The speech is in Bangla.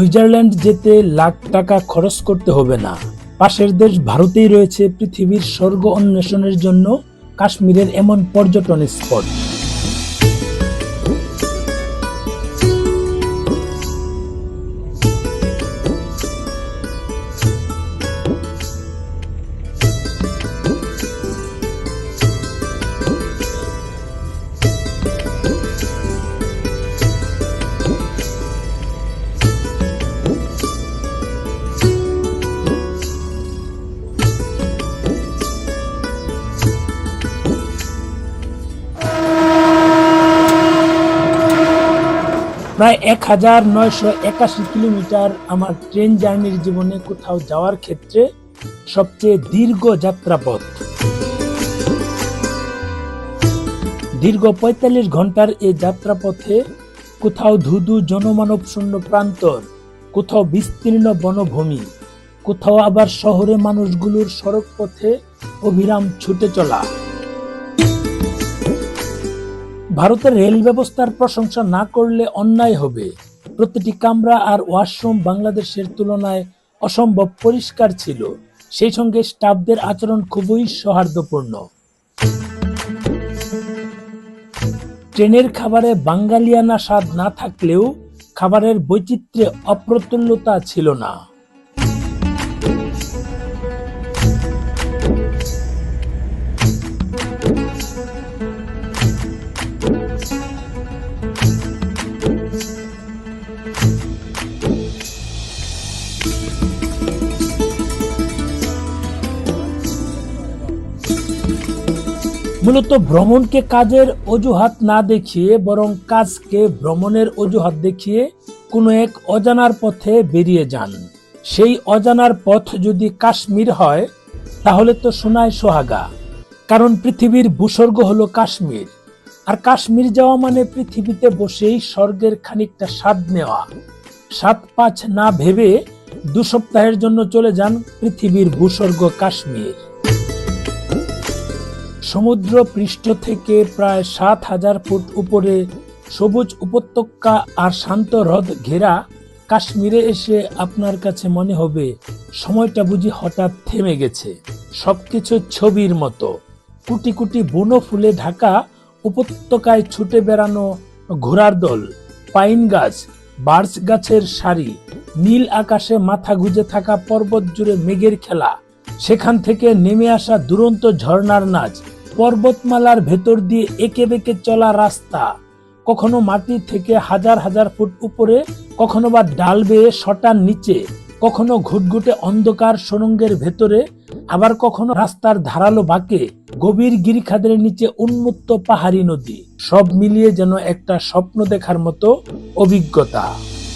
সুইজারল্যান্ড যেতে লাখ টাকা খরচ করতে হবে না। পাশের দেশ ভারতেই রয়েছে পৃথিবীর স্বর্গ অন্বেষণের জন্য কাশ্মীরের এমন পর্যটন স্পট। প্রায় এক হাজার নয়শো একাশি কিলোমিটার আমার ট্রেন জার্নির জীবনে কোথাও যাওয়ার ক্ষেত্রে সবচেয়ে দীর্ঘ যাত্রাপথ। দীর্ঘ পঁয়তাল্লিশ ঘণ্টার এই যাত্রাপথে কোথাও ধুধু জনমানব শূন্য প্রান্তর, কোথাও বিস্তীর্ণ বনভূমি, কোথাও আবার শহরে মানুষগুলোর সড়ক পথে অবিরাম ছুটে চলা। ভারতের রেল ব্যবস্থার প্রশংসা না করলে অন্যায় হবে। প্রতিটি কামরা আর ওয়াশরুম বাংলাদেশের তুলনায় অসম্ভব পরিষ্কার ছিল। সেই সঙ্গে স্টাফদের আচরণ খুবই সৌহার্দ্যপূর্ণ। ট্রেনের খাবারে বাঙালিয়ানা স্বাদ না থাকলেও খাবারের বৈচিত্র্যে অপ্রতুল্যতা ছিল না। মূলত ভ্রমণকে কাজের অজুহাত না দেখিয়ে, বরং কাজকে ভ্রমণের অজুহাত দেখিয়ে কোনো এক অজানার পথে বেরিয়ে যান। সেই অজানার পথ যদি কাশ্মীর হয়, তাহলে তো সোনায় সোহাগা। কারণ পৃথিবীর ভূস্বর্গ হলো কাশ্মীর। আর কাশ্মীর যাওয়া মানে পৃথিবীতে বসেই স্বর্গের খানিকটা স্বাদ নেওয়া। সাত পাঁচ না ভেবে দু সপ্তাহের জন্য চলে যান পৃথিবীর ভূস্বর্গ কাশ্মীর। সমুদ্র পৃষ্ঠ থেকে প্রায় সাত হাজার ফুট উপরে সবুজ উপত্যকা আর শান্ত হ্রদ ঘেরা কাশ্মীরে এসে আপনার কাছে মনে হবে, সময়টা বুঝি হঠাৎ থেমে গেছে। সবকিছু ছবির মতো। কুটি কুটি বুনো ফুলে ঢাকা উপত্যকায় ছুটে বেড়ানো ঘোড়ার দল, পাইন গাছ, বার্চ গাছের সারি, নীল আকাশে মাথা গুজে থাকা পর্বত জুড়ে মেঘের খেলা সেখান থেকে নেমে আসা দুরন্ত ঝর্ণার নাচ, পর্বতমালার ভেতর দিয়ে একে বেঁকে চলা রাস্তা। কখনো মাটি থেকে হাজার হাজার ফুট উপরে, কখনো বা ডাল বেয়ে সটার নিচে, কখনো ঘুটঘুটে অন্ধকার সুরঙ্গের ভেতরে, আবার কখনো রাস্তার ধারালো বাঁকে, গভীর গিরিখাদের নিচে উন্মুক্ত পাহাড়ি নদী। সব মিলিয়ে যেন একটা স্বপ্ন দেখার মতো অভিজ্ঞতা।